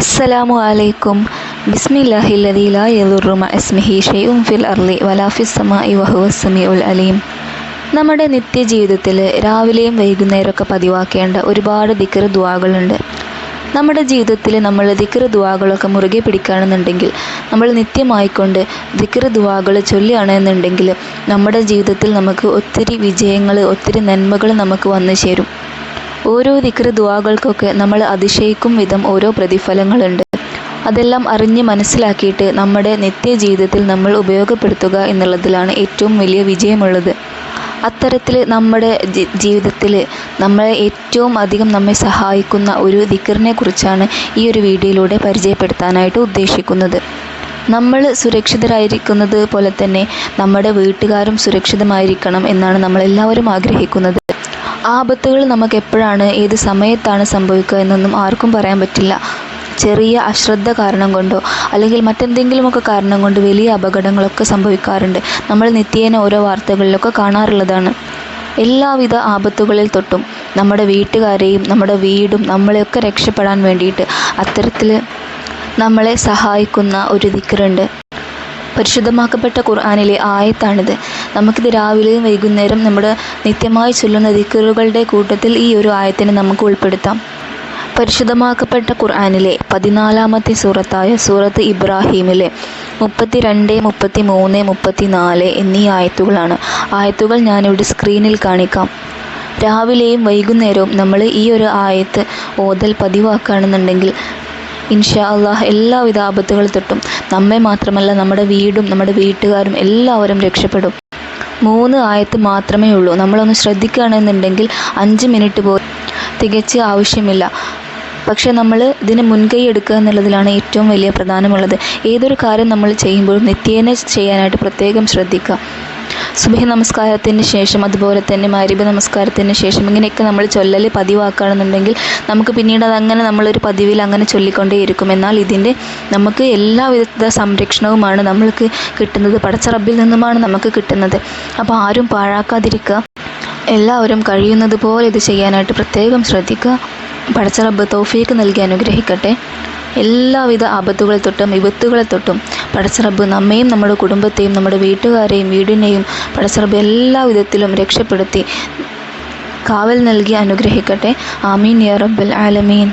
അസ്സലാമു അലൈക്കും. ബിസ്മില്ലാഹി ലദീ ലാ യദുറു മഅ ഇസ്മിഹി ഷൈഉൻ ഫിൽ അർളി വലാ ഫിസ് സമാഇ വഹുവ സമീഉൽ അലീം. നമ്മുടെ നിത്യജീവിതത്തിൽ രാവിലെയും വൈകുന്നേരമൊക്കെ പതിവാക്കേണ്ട ഒരുപാട് ദിക്ർ ദുആകളുണ്ട്. നമ്മുടെ ജീവിതത്തിൽ നമ്മൾ ദിക്ർ ദുആകളൊക്കെ മുറുകെ പിടിക്കുകയാണെന്നുണ്ടെങ്കിൽ നമ്മൾ നിത്യമായിക്കൊണ്ട് ദിക്ർ ദുആകൾ ചൊല്ലിയാണെന്നുണ്ടെങ്കിൽ നമ്മുടെ ജീവിതത്തിൽ നമുക്ക് ഒത്തിരി വിജയങ്ങൾ ഒത്തിരി നന്മകൾ നമുക്ക് വന്നു ചേരും. ഓരോ ദിക്ര ദുവാകൾക്കൊക്കെ നമ്മൾ അതിശയിക്കും വിധം ഓരോ പ്രതിഫലങ്ങളുണ്ട്. അതെല്ലാം അറിഞ്ഞ് മനസ്സിലാക്കിയിട്ട് നമ്മുടെ നിത്യജീവിതത്തിൽ നമ്മൾ ഉപയോഗപ്പെടുത്തുക എന്നുള്ളതിലാണ് ഏറ്റവും വലിയ വിജയമുള്ളത്. അത്തരത്തിൽ നമ്മുടെ ജീവിതത്തിൽ നമ്മളെ ഏറ്റവും അധികം നമ്മെ സഹായിക്കുന്ന ഒരു ദിക്കറിനെ കുറിച്ചാണ് ഈ ഒരു വീഡിയോയിലൂടെ പരിചയപ്പെടുത്താനായിട്ട് ഉദ്ദേശിക്കുന്നത്. നമ്മൾ സുരക്ഷിതരായിരിക്കുന്നത് പോലെ തന്നെ നമ്മുടെ വീട്ടുകാരും സുരക്ഷിതമായിരിക്കണം എന്നാണ് നമ്മളെല്ലാവരും ആഗ്രഹിക്കുന്നത്. ആപത്തുകൾ നമുക്ക് എപ്പോഴാണ് ഏത് സമയത്താണ് സംഭവിക്കുക എന്നൊന്നും ആർക്കും പറയാൻ പറ്റില്ല. ചെറിയ അശ്രദ്ധ കാരണം കൊണ്ടോ അല്ലെങ്കിൽ മറ്റെന്തെങ്കിലുമൊക്കെ കാരണം കൊണ്ട് വലിയ അപകടങ്ങളൊക്കെ സംഭവിക്കാറുണ്ട്. നമ്മൾ നിത്യേന ഓരോ വാർത്തകളിലൊക്കെ കാണാറുള്ളതാണ്. എല്ലാവിധ ആപത്തുകളിൽ തൊട്ടും നമ്മുടെ വീട്ടുകാരെയും നമ്മുടെ വീടും നമ്മളെയൊക്കെ രക്ഷപ്പെടാൻ വേണ്ടിയിട്ട് അത്തരത്തിൽ നമ്മളെ സഹായിക്കുന്ന ഒരു ദിക്കറുണ്ട് പരിശുദ്ധമാക്കപ്പെട്ട ഖുർആാനിലെ ആയത്താണിത്. നമുക്കിത് രാവിലെയും വൈകുന്നേരം നമ്മുടെ നിത്യമായി ചൊല്ലുന്ന ദിക്കറുകളുടെ കൂട്ടത്തിൽ ഈ ഒരു ആയത്തിനെ നമുക്ക് ഉൾപ്പെടുത്താം. പരിശുദ്ധമാക്കപ്പെട്ട ഖുർആാനിലെ പതിനാലാമത്തെ സൂറത്തായ സൂറത്ത് ഇബ്രാഹീമിലെ മുപ്പത്തി രണ്ട് മുപ്പത്തി മൂന്ന് മുപ്പത്തി നാല് എന്നീ ആയത്തുകളാണ്. ആയത്തുകൾ ഞാനിവിടെ സ്ക്രീനിൽ കാണിക്കാം. രാവിലെയും വൈകുന്നേരവും നമ്മൾ ഈ ഒരു ആയത്ത് ഓതൽ പതിവാക്കുകയാണെന്നുണ്ടെങ്കിൽ ഇൻഷാ അള്ളാഹ് എല്ലാവിധ ആപത്തുകൾ തൊട്ടും നമ്മെ മാത്രമല്ല നമ്മുടെ വീടും നമ്മുടെ വീട്ടുകാരും എല്ലാവരും രക്ഷപ്പെടും. മൂന്ന് ആയത്ത് മാത്രമേ ഉള്ളൂ. നമ്മളൊന്ന് ശ്രദ്ധിക്കുകയാണെന്നുണ്ടെങ്കിൽ അഞ്ച് മിനിറ്റ് പോലും തികച്ച് ആവശ്യമില്ല. പക്ഷേ നമ്മൾ ഇതിന് മുൻകൈ എടുക്കുക എന്നുള്ളതിലാണ് ഏറ്റവും വലിയ പ്രധാനമുള്ളത്. ഏതൊരു കാര്യം നമ്മൾ ചെയ്യുമ്പോഴും നിത്യേന ചെയ്യാനായിട്ട് പ്രത്യേകം ശ്രദ്ധിക്കുക. സുബഹി നമസ്കാരത്തിന് ശേഷം അതുപോലെ തന്നെ മാരിബ നമസ്കാരത്തിന് ശേഷം ഇങ്ങനെയൊക്കെ നമ്മൾ ചൊല്ലൽ പതിവാക്കുകയാണെന്നുണ്ടെങ്കിൽ നമുക്ക് പിന്നീട് അതങ്ങനെ നമ്മളൊരു പതിവിൽ അങ്ങനെ ചൊല്ലിക്കൊണ്ടേയിരിക്കും. എന്നാൽ ഇതിന്റെ നമുക്ക് എല്ലാവിധ സംരക്ഷണവുമാണ് നമ്മൾക്ക് കിട്ടുന്നത്. പടച്ചറബിൽ നിന്നുമാണ് നമുക്ക് കിട്ടുന്നത്. അപ്പോൾ ആരും പാഴാക്കാതിരിക്കുക. എല്ലാവരും കഴിയുന്നത് പോലെ ഇത് ചെയ്യാനായിട്ട് പ്രത്യേകം ശ്രദ്ധിക്കുക. പടച്ച റബ്ബ് നൽകി അനുഗ്രഹിക്കട്ടെ. എല്ലാവിധ ആപത്തുകളെ തൊട്ടും വിപത്തുകളെ തൊട്ടും പടച്ചറബ് നമ്മയും നമ്മുടെ കുടുംബത്തെയും നമ്മുടെ വീട്ടുകാരെയും വീടിനെയും പടച്ചറബ് എല്ലാ വിധത്തിലും രക്ഷപ്പെടുത്തി കാവൽ നൽകി അനുഗ്രഹിക്കട്ടെ. ആമീൻ യാ റബ്ബൽ ആലമീൻ.